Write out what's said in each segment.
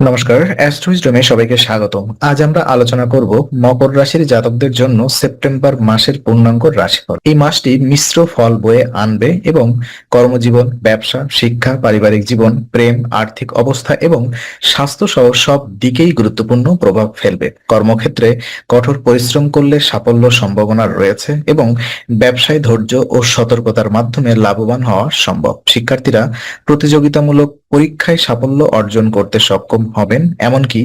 নমস্কার, অ্যাস্ট্রোইজডমে সবাইকে স্বাগতম। আজ আমরা আলোচনা করব মকর রাশির জাতকদের জন্য সেপ্টেম্বর মাসের পূর্ণাঙ্গ রাশিফল। এই মাসটি মিশ্র ফল বয়ে আনবে এবং কর্মজীবন, ব্যবসা, শিক্ষা, পারিবারিক জীবন, প্রেম, আর্থিক অবস্থা এবং স্বাস্থ্য সহ সব দিকেই গুরুত্বপূর্ণ প্রভাব ফেলবে। কর্মক্ষেত্রে কঠোর পরিশ্রম করলে সাফল্য সম্ভাবনা রয়েছে এবং ব্যবসায় ধৈর্য ও সতর্কতার মাধ্যমে লাভবান হওয়া সম্ভব। শিক্ষার্থীরা প্রতিযোগিতামূলক পরীক্ষায় সাফল্য অর্জন করতে সক্ষম হবেন, এমনকি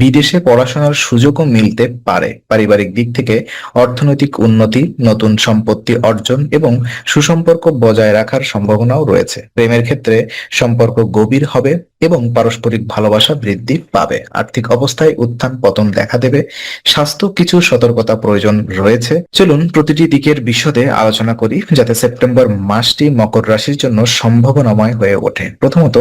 বিদেশে পড়াশোনার সুযোগও মিলতে পারে। পারিবারিক দিক থেকে অর্থনৈতিক উন্নতি, নতুন সম্পত্তি অর্জন এবং সুসম্পর্ক বজায় রাখার সম্ভাবনাও রয়েছে। প্রেমের ক্ষেত্রে সম্পর্ক গভীর হবে এবং পারস্পরিক ভালোবাসা বৃদ্ধি পাবে। আর্থিক অবস্থায় উত্থান পতন দেখা দেবে। স্বাস্থ্য কিছু সতর্কতা প্রয়োজন রয়েছে। চলুন প্রতিটি দিকের বিশদে আলোচনা করি, যাতে সেপ্টেম্বর মাসটি মকর রাশির জন্য সম্ভাবনাময় হয়ে ওঠে। প্রথমত,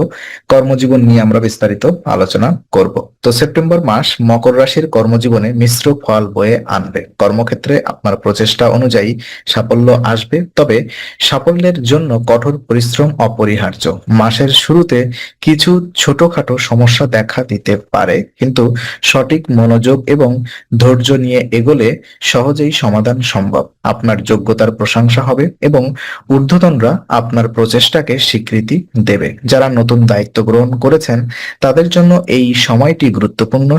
কর্মজীবন নিয়ে আমরা বিস্তারিত আলোচনা করব। তো সেপ্টেম্বর মাস মকর রাশির কর্মজীবনে মিশ্র ফল বয়ে আনবে। কর্মক্ষেত্রে আপনার প্রচেষ্টা অনুযায়ী সাফল্য আসবে। তবে সাফল্যের জন্য কঠোর পরিশ্রম অপরিহার্য। মাসের শুরুতে কিছু ছোটখাটো সমস্যা দেখা দিতে পারে, কিন্তু সঠিক মনোযোগ এবং ধৈর্য নিয়ে এগোলে সহজেই সমাধান সম্ভব। আপনার যোগ্যতার প্রশংসা হবে এবং ঊর্ধ্বতনরা আপনার প্রচেষ্টাকে স্বীকৃতি দেবে। যারা নতুন দায়িত্ব গ্রহণ করেছেন, তাদের জন্য এই সময়টি গুরুত্বপূর্ণ।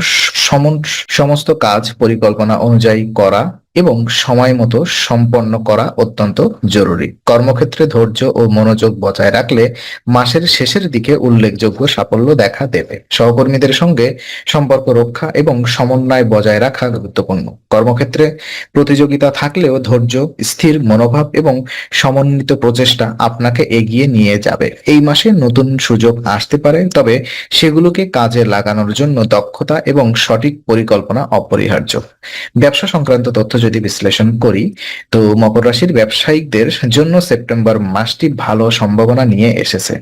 সমস্ত কাজ পরিকল্পনা অনুযায়ী করা এবং সময় মতো সম্পন্ন করা অত্যন্ত জরুরি। কর্মক্ষেত্রে ধৈর্য ও মনোযোগ বজায় রাখলে মাসের শেষের দিকে উল্লেখযোগ্য সাফল্য দেখা দেবে। সহকর্মীদের সঙ্গে সম্পর্ক রক্ষা এবং সমন্বয় বজায় রাখা গুরুত্বপূর্ণ। কর্মক্ষেত্রে প্রতিযোগিতা থাকলেও ধৈর্য, স্থির মনোভাব এবং সমন্বিত প্রচেষ্টা আপনাকে এগিয়ে নিয়ে যাবে। এই মাসে নতুন সুযোগ আসতে পারে, তবে সেগুলোকে কাজে লাগানোর জন্য দক্ষতা এবং সঠিক পরিকল্পনা অপরিহার্য। ব্যবসা সংক্রান্ত তথ্য যদি বিশ্লেষণ করি, তো মকর রাশির ব্যবসায়িকদের জন্য সেপ্টেম্বর মাসটি ভালো সম্ভাবনা নিয়ে এসেছে।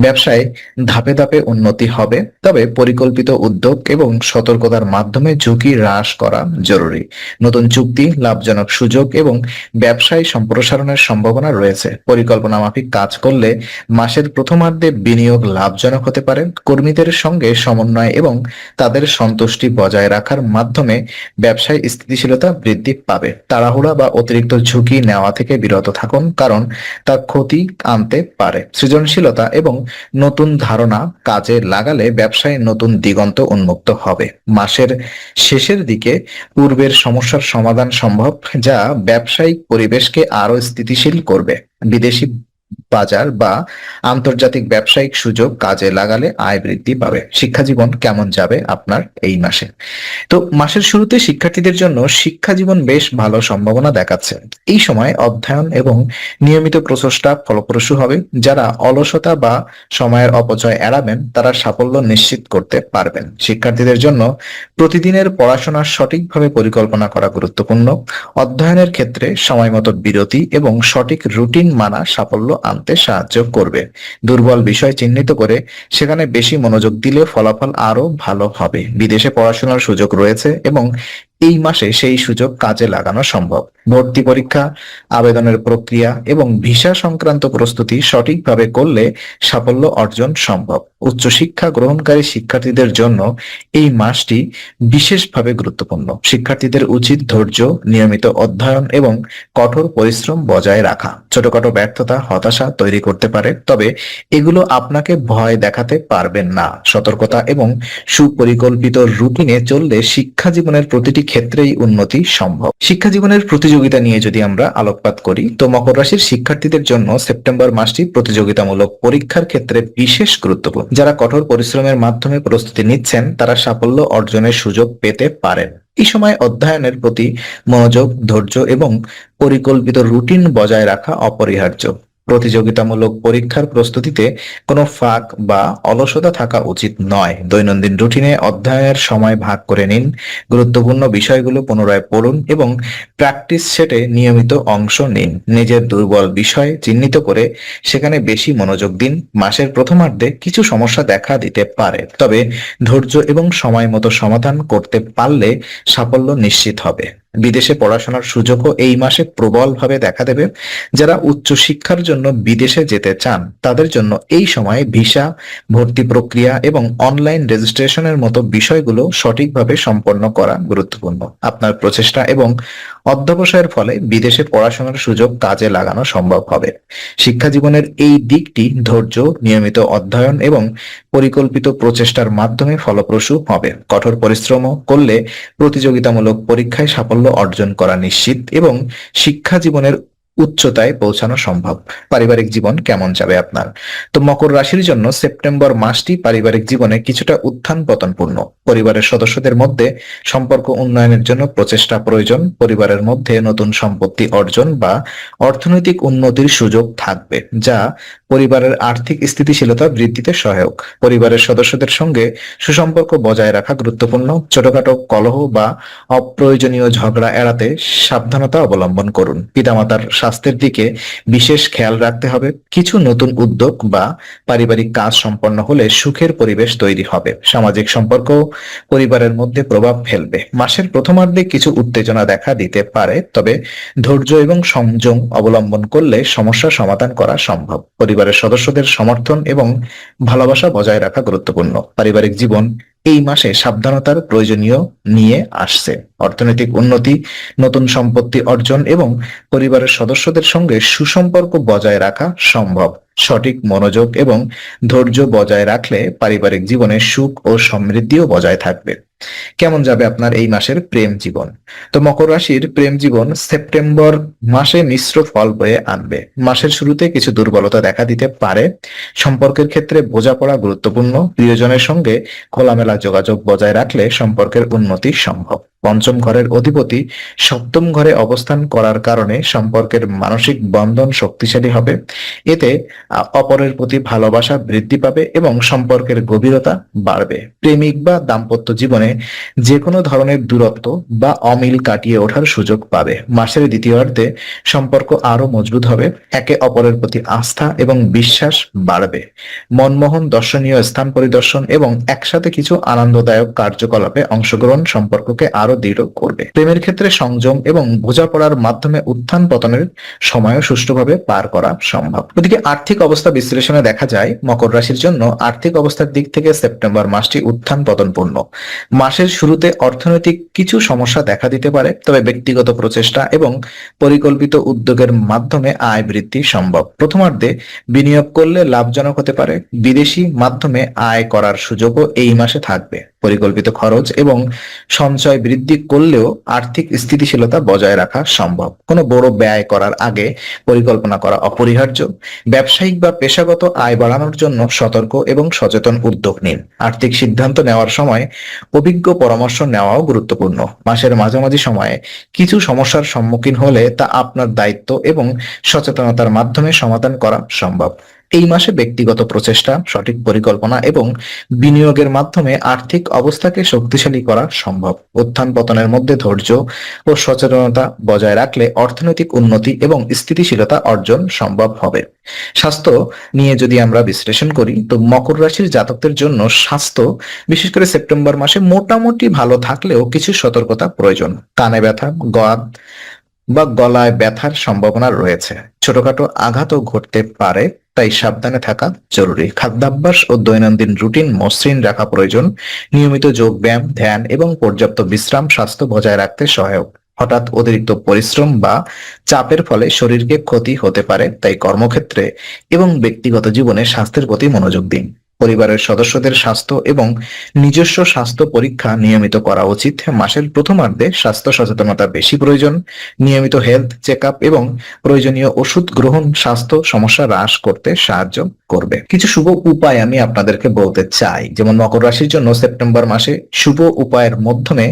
ব্যবসায় ধাপে ধাপে উন্নতি হবে, তবে পরিকল্পিত উদ্যোগ এবং সতর্কতার মাধ্যমে ঝুঁকি হ্রাস করা জরুরি। নতুন চুক্তি, লাভজনক সুযোগ এবং ব্যবসায় সম্প্রসারণের সম্ভাবনা রয়েছে। পরিকল্পনা মাফিক কাজ করলে মাসের প্রথমার্ধে বিনিয়োগ লাভজনক হতে পারে। কর্মীদের সঙ্গে সমন্বয় এবং তাদের সন্তুষ্টি বজায় রাখার মাধ্যমে ব্যবসায় স্থিতিশীলতা বৃদ্ধি পাবে। তাড়াহুড়া বা অতিরিক্ত ঝুঁকি নেওয়া থেকে বিরত থাকুন, কারণ তা ক্ষতি আনতে পারে। সৃজনশীলতা এবং নতুন ধারণা কাজে লাগালে ব্যবসায় নতুন দিগন্ত উন্মুক্ত হবে। মাসের শেষের দিকে পূর্বের সমস্যার সমাধান সম্ভব, যা ব্যবসায়িক পরিবেশকে আরও স্থিতিশীল করবে। বিদেশি বাজার বা আন্তর্জাতিক ব্যবসায়িক সুযোগ কাজে লাগালে আয় বৃদ্ধি পাবে। শিক্ষা জীবন কেমন যাবে আপনার এই মাসে? তো মাসের শুরুতে শিক্ষার্থীদের জন্য শিক্ষা জীবন বেশ ভালো সম্ভাবনা দেখাচ্ছে। এই সময় অধ্যয়ন এবং নিয়মিত প্রচেষ্টা ফলপ্রসূ হবে। যারা অলসতা বা সময়ের অপচয় এড়াবেন, তারা সাফল্য নিশ্চিত করতে পারবেন। শিক্ষার্থীদের জন্য প্রতিদিনের পড়াশোনার সঠিকভাবে পরিকল্পনা করা গুরুত্বপূর্ণ। অধ্যয়নের ক্ষেত্রে সময় মতো বিরতি এবং সঠিক রুটিন মানা সাফল্য আনতে সাহায্য করবে। দুর্বল বিষয় চিহ্নিত করে সেখানে বেশি মনোযোগ দিলে ফলাফল আরও ভালো হবে। বিদেশে পড়াশোনার সুযোগ রয়েছে এবং এই মাসে সেই সুযোগ কাজে লাগানো সম্ভব। ভর্তি পরীক্ষা, আবেদনের প্রক্রিয়া এবং ভিসা সংক্রান্ত প্রস্তুতি সঠিকভাবে করলে সাফল্য অর্জন সম্ভব। উচ্চশিক্ষা গ্রহণকারী শিক্ষার্থীদের জন্য এই মাসটি বিশেষভাবে গুরুত্বপূর্ণ। শিক্ষার্থীদের উচিত ধৈর্য, নিয়মিত অধ্যয়ন এবং কঠোর পরিশ্রম বজায় রাখা। ছোটখাটো ব্যর্থতা, হতাশা তৈরি করতে পারে, তবে এগুলো আপনাকে ভয় দেখাতে পারবেন না। সতর্কতা এবং সুপরিকল্পিত রুটিনে চললে শিক্ষা জীবনের প্রতিটি ক্ষেত্রেই উন্নতি সম্ভব। শিক্ষা জীবনের প্রতিযোগিতা নিয়ে যদি আমরা আলোকপাত করি, তো মকর রাশির শিক্ষার্থীদের জন্য সেপ্টেম্বর মাসটি প্রতিযোগিতামূলক পরীক্ষার ক্ষেত্রে বিশেষ গুরুত্বপূর্ণ। যারা কঠোর পরিশ্রমের মাধ্যমে প্রস্তুতি নিচ্ছেন, তারা সাফল্য অর্জনের সুযোগ পেতে পারেন। এই সময় অধ্যয়নের প্রতি মনোযোগ, ধৈর্য এবং পরিকল্পিত রুটিন বজায় রাখা অপরিহার্য। প্রতিযোগিতামূলক পরীক্ষার প্রস্তুতিতে কোনো ফাঁক বা অলসতা থাকা উচিত নয়। দৈনন্দিন রুটিনে অধ্যায়ের সময় ভাগ করে নিন। গুরুত্বপূর্ণ বিষয়গুলো পুনরায় পড়ুন এবং প্র্যাকটিস সেটে নিয়মিত অংশ নিন। নিজের দুর্বল বিষয় চিহ্নিত করে সেখানে বেশি মনোযোগ দিন। মাসের প্রথমার্ধে কিছু সমস্যা দেখা দিতে পারে, তবে ধৈর্য এবং সময় মতো সমাধান করতে পারলে সাফল্য নিশ্চিত হবে। বিদেশে পড়াশোনার সুযোগও এই মাসে প্রবলভাবে দেখা দেবে। যারা উচ্চশিক্ষার জন্য বিদেশে যেতে চান, তাদের জন্য এই সময়ে ভিসা, ভর্তি প্রক্রিয়া এবং অনলাইন রেজিস্ট্রেশনের মতো বিষয়গুলো সঠিকভাবে সম্পন্ন করা গুরুত্বপূর্ণ। আপনার প্রচেষ্টা এবং অধ্যবসায়ের ফলে বিদেশে পড়াশোনার সুযোগ কাজে লাগানো সম্ভব হবে। শিক্ষা জীবনের এই দিকটি ধৈর্য, নিয়মিত অধ্যয়ন এবং পরিকল্পিত প্রচেষ্টার মাধ্যমে ফলপ্রসূ হবে। কঠোর পরিশ্রম করলে প্রতিযোগিতামূলক পরীক্ষায় সাফল্য অর্জন করা নিশ্চিত এবং শিক্ষা জীবনের উচ্চতায় পৌঁছানো সম্ভব। পারিবারিক জীবন কেমন যাবে আপনার? তো মকর রাশির জন্য সেপ্টেম্বর মাসটি পারিবারিক জীবনে কিছুটা উত্থান পতনপূর্ণ পরিবারের সদস্যদের মধ্যে সম্পর্ক উন্নয়নের জন্য প্রচেষ্টা প্রয়োজন। পরিবারের মধ্যে নতুন সম্পত্তি অর্জন বা অর্থনৈতিক উন্নতির সুযোগ থাকবে, যা পরিবারের আর্থিক স্থিতিশীলতা বৃদ্ধিতে সহায়ক। পরিবারের সদস্যদের সঙ্গে সুসম্পর্ক বজায় রাখা গুরুত্বপূর্ণ। ছোটখাটো কলহ বা অপ্রয়োজনীয় ঝগড়া এড়াতে সাবধানতা অবলম্বন করুন। পিতামাতার স্বাস্থ্যের দিকে বিশেষ খেয়াল রাখতে হবে। কিছু নতুন উদ্যোগ বা পারিবারিক কাজ সম্পন্ন হলে সুখের পরিবেশ তৈরি হবে। সামাজিক সম্পর্ক পরিবারের মধ্যে প্রভাব ফেলবে। মাসের প্রথমার্ধে কিছু উত্তেজনা দেখা দিতে পারে, তবে ধৈর্য এবং সংযম অবলম্বন করলে সমস্যা সমাধান করা সম্ভব। পরিবারের সদস্যদের সমর্থন এবং ভালোবাসা বজায় রাখা গুরুত্বপূর্ণ। পারিবারিক জীবন এই মাসে সাবধানতার প্রয়োজনীয় নিয়ে আসছে। অর্থনৈতিক উন্নতি, নতুন সম্পত্তি অর্জন এবং পরিবারের সদস্যদের সঙ্গে সুসম্পর্ক বজায় রাখা সম্ভব। সঠিক মনোযোগ এবং ধৈর্য বজায় রাখলে পারিবারিক জীবনে সুখ ও সমৃদ্ধিও বজায় থাকবে। কেমন যাবে আপনার এই মাসের প্রেম জীবন? তো মকর রাশির প্রেম জীবন সেপ্টেম্বর মাসে মিশ্র ফল বয়ে আনবে। মাসের শুরুতে কিছু দুর্বলতা দেখা দিতে পারে। সম্পর্কের ক্ষেত্রে বোঝাপড়া গুরুত্বপূর্ণ। প্রিয়জনের সঙ্গে খোলামেলা যোগাযোগ বজায় রাখলে সম্পর্কের উন্নতি সম্ভব। পঞ্চম ঘরের অধিপতি সপ্তম ঘরে অবস্থান করার কারণে সম্পর্কের মানসিক বন্ধন শক্তিশালী হবে। এতে অপরের প্রতি ভালোবাসা বৃদ্ধি পাবে এবং সম্পর্কের গভীরতা বাড়বে। প্রেমিক বা দাম্পত্য জীবনে যে কোনো ধরনের দূরত্ব বা অমিল কাটিয়ে ওঠার সুযোগ পাবে। মাসের দ্বিতীয়ার্ধে সম্পর্ক আরও মজবুত হবে, একে অপরের প্রতি আস্থা এবং বিশ্বাস বাড়বে। মনমোহন দর্শনীয় স্থান পরিদর্শন এবং একসাথে কিছু আনন্দদায়ক কার্যকলাপে অংশগ্রহণ সম্পর্ককে আরও দৃঢ় করবে। প্রেমের ক্ষেত্রে সংযম এবং বোঝাপড়ার মাধ্যমে উত্থান পতনের সময়ও সুষ্ঠুভাবে পার করা সম্ভব। ওদিকে আর্থিক অবস্থা বিশ্লেষণে দেখা যায়, মকর রাশির জন্য আর্থিক অবস্থার দিক থেকে সেপ্টেম্বর মাসটি উত্থান পতনপূর্ণ। মাসের শুরুতে অর্থনৈতিক কিছু সমস্যা দেখা দিতে পারে, তবে ব্যক্তিগত প্রচেষ্টা এবং পরিকল্পিত উদ্যোগের মাধ্যমে আয় বৃদ্ধি সম্ভব। প্রথমার্ধে বিনিয়োগ করলে লাভজনক হতে পারে, বিদেশি মাধ্যমে আয় করার সুযোগও এই মাসে থাকবে। পরিকল্পিত খরচ এবং সঞ্চয় বৃদ্ধি করলেও আর্থিক স্থিতিশীলতা বজায় রাখা সম্ভব। কোনো বড় ব্যয় করার আগে পরিকল্পনা করা অপরিহার্য। ব্যবসায়িক বা পেশাগত আয় বাড়ানোর জন্য সতর্ক এবং সচেতন উদ্যোগ নিন। আর্থিক সিদ্ধান্ত নেওয়ার সময় অভিজ্ঞ পরামর্শ নেওয়াও গুরুত্বপূর্ণ। মাসের মাঝামাঝি সময়ে কিছু সমস্যার সম্মুখীন হলে তা আপনার দায়িত্ব এবং সচেতনতার মাধ্যমে সমাধান করা সম্ভব। এই মাসে ব্যক্তিগত প্রচেষ্টা, সঠিক পরিকল্পনা এবং বিনিয়োগের মাধ্যমে আর্থিক অবস্থাকে শক্তিশালী করা সম্ভব। উত্থান পতনের মধ্যে ধৈর্য ও সচেতনতা বজায় রাখলে অর্থনৈতিক উন্নতি এবং স্থিতিশীলতা অর্জন সম্ভব হবে। স্বাস্থ্য নিয়ে যদি আমরা বিশ্লেষণ করি, তো মকর রাশির জাতকদের জন্য স্বাস্থ্য, বিশেষ করে সেপ্টেম্বর মাসে মোটামুটি ভালো থাকলেও কিছু সতর্কতা প্রয়োজন। কানে ব্যথা, গা বা গলায় ব্যথার সম্ভাবনা রয়েছে। ছোটখাটো আঘাতও ঘটতে পারে, তাই সাবধানে থাকা জরুরি। খাদ্যাভ্যাস ও দৈনন্দিন রুটিন মসৃণ রাখা প্রয়োজন। নিয়মিত যোগ ব্যায়াম ধ্যান এবং পর্যাপ্ত বিশ্রাম স্বাস্থ্য বজায় রাখতে সহায়ক। হঠাৎ অতিরিক্ত পরিশ্রম বা চাপের ফলে শরীরকে ক্ষতি হতে পারে, তাই কর্মক্ষেত্রে এবং ব্যক্তিগত জীবনে স্বাস্থ্যের প্রতি মনোযোগ দিন। পরিবারের সদস্যদের স্বাস্থ্য এবং নিজস্ব স্বাস্থ্য পরীক্ষা নিয়মিত করা উচিত। মাসের প্রথমার্ধে স্বাস্থ্য সচেতনতা বেশি প্রয়োজন। নিয়মিত হেলথ চেক এবং প্রয়োজনীয় ওষুধ গ্রহণ স্বাস্থ্য সমস্যা হ্রাস করতে সাহায্য করবে। কিছু শুভ উপায় আমি আপনাদেরকে বলতে চাই। যেমন মকর রাশির জন্য সেপ্টেম্বর মাসে শুভ উপায়ের মাধ্যমে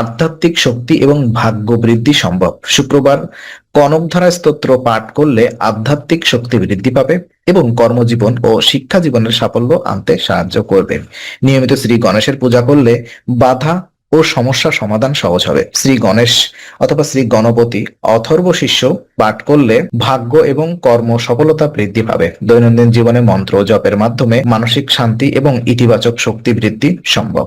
আধ্যাত্মিক শক্তি এবং ভাগ্য বৃদ্ধি সম্ভব। শুক্রবার কনকধারা স্তোত্র পাঠ করলে আধ্যাত্মিক শক্তি বৃদ্ধি পাবে এবং কর্মজীবন ও শিক্ষা জীবনের সাফল্য আনতে সাহায্য করবে। নিয়মিত শ্রী গণেশের পূজা করলে বাধা ও সমস্যা সমাধান সহজ হবে। শ্রী গণেশ অথবা শ্রী গণপতি অথর্ব শিষ্য পাঠ করলে ভাগ্য এবং কর্ম সফলতা বৃদ্ধি পাবে। দৈনন্দিন জীবনে মন্ত্র জপের মাধ্যমে মানসিক শান্তি এবং ইতিবাচক শক্তি বৃদ্ধি সম্ভব।